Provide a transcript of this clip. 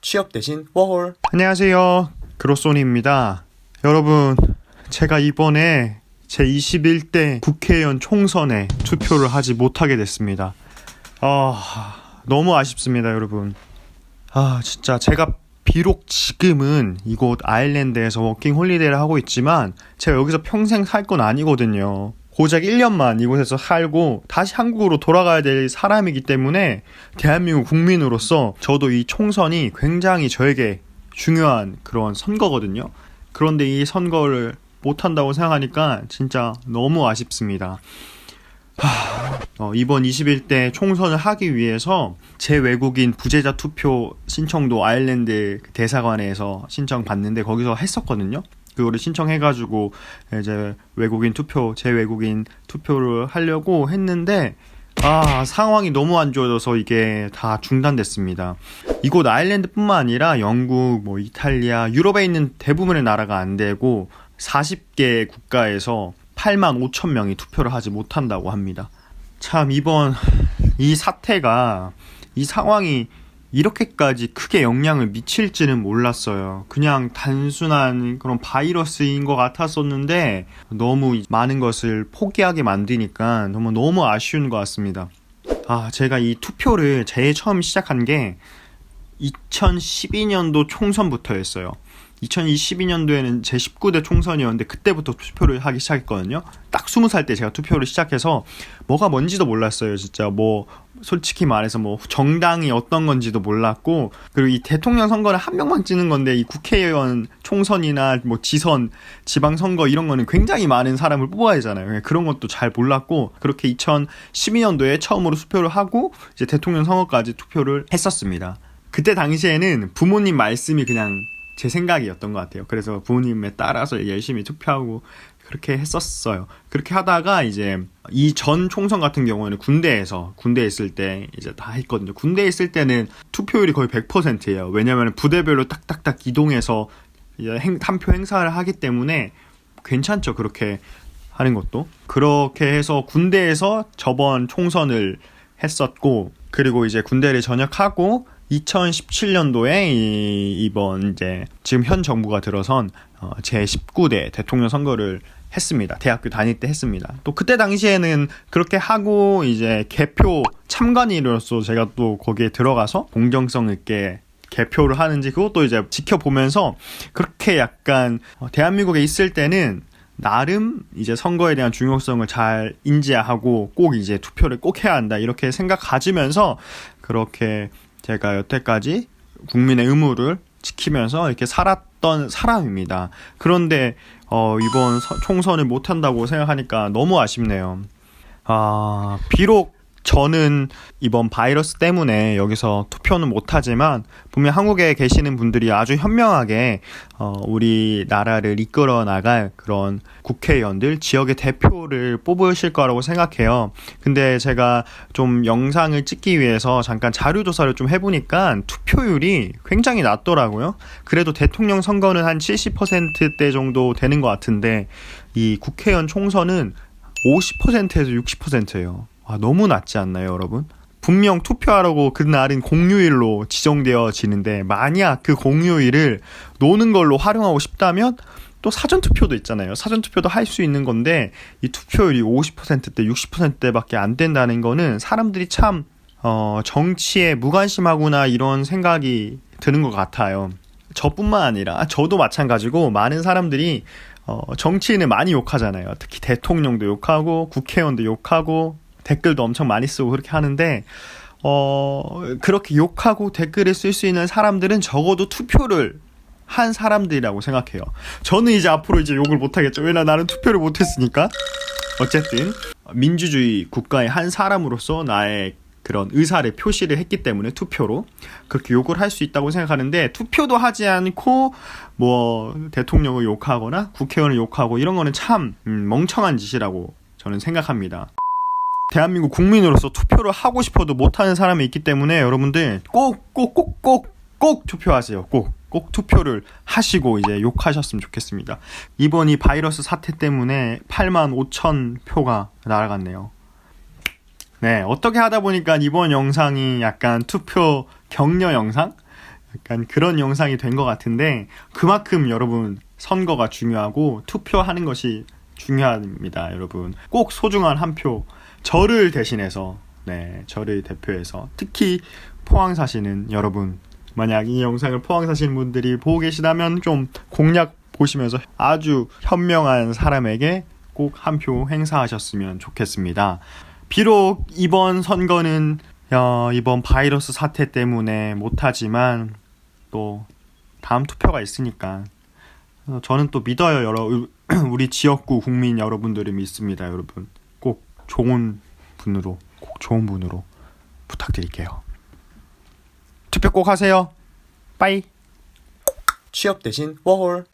취업 대신 워홀. 안녕하세요. 그로소니입니다. 여러분, 제가 이번에 제 21대 국회의원 총선에 투표를 하지 못하게 됐습니다. 아, 너무 아쉽습니다, 여러분. 아, 진짜 제가 비록 지금은 이곳 아일랜드에서 워킹 홀리데이를 하고 있지만 제가 여기서 평생 살 건 아니거든요. 고작 1년만 이곳에서 살고 다시 한국으로 돌아가야 될 사람이기 때문에 대한민국 국민으로서 저도 이 총선이 굉장히 저에게 중요한 그런 선거거든요. 그런데 이 선거를 못한다고 생각하니까 진짜 너무 아쉽습니다. 하, 어, 이번 21대 총선을 하기 위해서 제 외국인 부재자 투표 신청도 아일랜드 대사관에서 신청받는데 거기서 했었거든요. 그거를 신청해가지고 이제 외국인 투표, 제 외국인 투표를 하려고 했는데 아 상황이 너무 안 좋아져서 이게 다 중단됐습니다. 이곳 아일랜드뿐만 아니라 영국, 뭐 이탈리아, 유럽에 있는 대부분의 나라가 안 되고 40개 국가에서 8만 5천 명이 투표를 하지 못한다고 합니다. 참 이번 이 사태가 이 상황이 이렇게까지 크게 영향을 미칠지는 몰랐어요. 그냥 단순한 그런 바이러스인 것 같았었는데 너무 많은 것을 포기하게 만드니까 너무 너무 아쉬운 것 같습니다. 아, 제가 이 투표를 제일 처음 시작한 게 2012년도 총선부터였어요. 2022년도에는 제 19대 총선이었는데 그때부터 투표를 하기 시작했거든요. 딱 20살 때 제가 투표를 시작해서 뭐가 뭔지도 몰랐어요. 진짜 뭐 솔직히 말해서 뭐 정당이 어떤 건지도 몰랐고 그리고 이 대통령 선거는 한 명만 찍는 건데 이 국회의원 총선이나 뭐 지선 지방 선거 이런 거는 굉장히 많은 사람을 뽑아야 하잖아요. 그런 것도 잘 몰랐고 그렇게 2012년도에 처음으로 투표를 하고 이제 대통령 선거까지 투표를 했었습니다. 그때 당시에는 부모님 말씀이 그냥 제 생각이었던 것 같아요. 그래서 부모님에 따라서 열심히 투표하고 그렇게 했었어요. 그렇게 하다가 이제 이 전 총선 같은 경우에는 군대에서 군대에 있을 때 이제 다 했거든요. 군대에 있을 때는 투표율이 거의 100%예요. 왜냐하면 부대별로 딱딱딱 이동해서 한표 행사를 하기 때문에 괜찮죠. 그렇게 하는 것도. 그렇게 해서 군대에서 저번 총선을 했었고 그리고 이제 군대를 전역하고 2017년도에 이, 번 이제 지금 현 정부가 들어선 어, 제 19대 대통령 선거를 했습니다. 대학교 다닐 때 했습니다. 또 그때 당시에는 그렇게 하고 이제 개표 참관인으로서 제가 또 거기에 들어가서 공정성 있게 개표를 하는지 그것도 이제 지켜보면서 그렇게 약간 어, 대한민국에 있을 때는 나름 이제 선거에 대한 중요성을 잘 인지하고 꼭 이제 투표를 꼭 해야 한다 이렇게 생각 가지면서 그렇게 제가 여태까지 국민의 의무를 지키면서 이렇게 살았던 사람입니다. 그런데 어, 이번 총선을 못한다고 생각하니까 너무 아쉽네요. 아, 비록 저는 이번 바이러스 때문에 여기서 투표는 못하지만 분명 한국에 계시는 분들이 아주 현명하게 어, 우리 나라를 이끌어 나갈 그런 국회의원들 지역의 대표를 뽑으실 거라고 생각해요. 근데 제가 좀 영상을 찍기 위해서 잠깐 자료 조사를 좀 해보니까 투표율이 굉장히 낮더라고요. 그래도 대통령 선거는 한 70%대 정도 되는 것 같은데 이 국회의원 총선은 50%에서 60%예요. 아, 너무 낮지 않나요, 여러분? 분명 투표하라고 그날은 공휴일로 지정되어지는데 만약 그 공휴일을 노는 걸로 활용하고 싶다면 또 사전 투표도 있잖아요. 사전 투표도 할 수 있는 건데 이 투표율이 50%대, 60%대밖에 안 된다는 거는 사람들이 참 어, 정치에 무관심하구나 이런 생각이 드는 것 같아요. 저뿐만 아니라 저도 마찬가지고 많은 사람들이 어, 정치인을 많이 욕하잖아요. 특히 대통령도 욕하고 국회의원도 욕하고 댓글도 엄청 많이 쓰고 그렇게 하는데 어 그렇게 욕하고 댓글을 쓸 수 있는 사람들은 적어도 투표를 한 사람들이라고 생각해요. 저는 이제 앞으로 이제 욕을 못 하겠죠. 왜냐 나는 투표를 못 했으니까. 어쨌든 민주주의 국가의 한 사람으로서 나의 그런 의사를 표시를 했기 때문에 투표로 그렇게 욕을 할 수 있다고 생각하는데 투표도 하지 않고 뭐 대통령을 욕하거나 국회의원을 욕하고 이런 거는 참 음, 멍청한 짓이라고 저는 생각합니다. 대한민국 국민으로서 투표를 하고 싶어도 못하는 사람이 있기 때문에 여러분들 꼭 꼭 꼭 꼭 꼭 투표하세요. 꼭. 꼭 투표를 하시고 이제 욕하셨으면 좋겠습니다. 이번 이 바이러스 사태 때문에 8만 5천 표가 날아갔네요. 네, 어떻게 하다 보니까 이번 영상이 약간 투표 격려 영상? 약간 그런 영상이 된 것 같은데 그만큼 여러분 선거가 중요하고 투표하는 것이 중요합니다, 여러분. 꼭 소중한 한 표 저를 대신해서 네, 저를 대표해서 특히 포항 사시는 여러분 만약 이 영상을 포항 사시는 분들이 보고 계시다면 좀 공약 보시면서 아주 현명한 사람에게 꼭 한 표 행사하셨으면 좋겠습니다. 비록 이번 선거는 어, 이번 바이러스 사태 때문에 못하지만 또 다음 투표가 있으니까 어, 저는 또 믿어요 여러 우리 지역구 국민 여러분들을 믿습니다 여러분 꼭 좋은 분으로 꼭 좋은 분으로 부탁드릴게요. 투표 꼭 하세요. 빠이. 취업 대신 워홀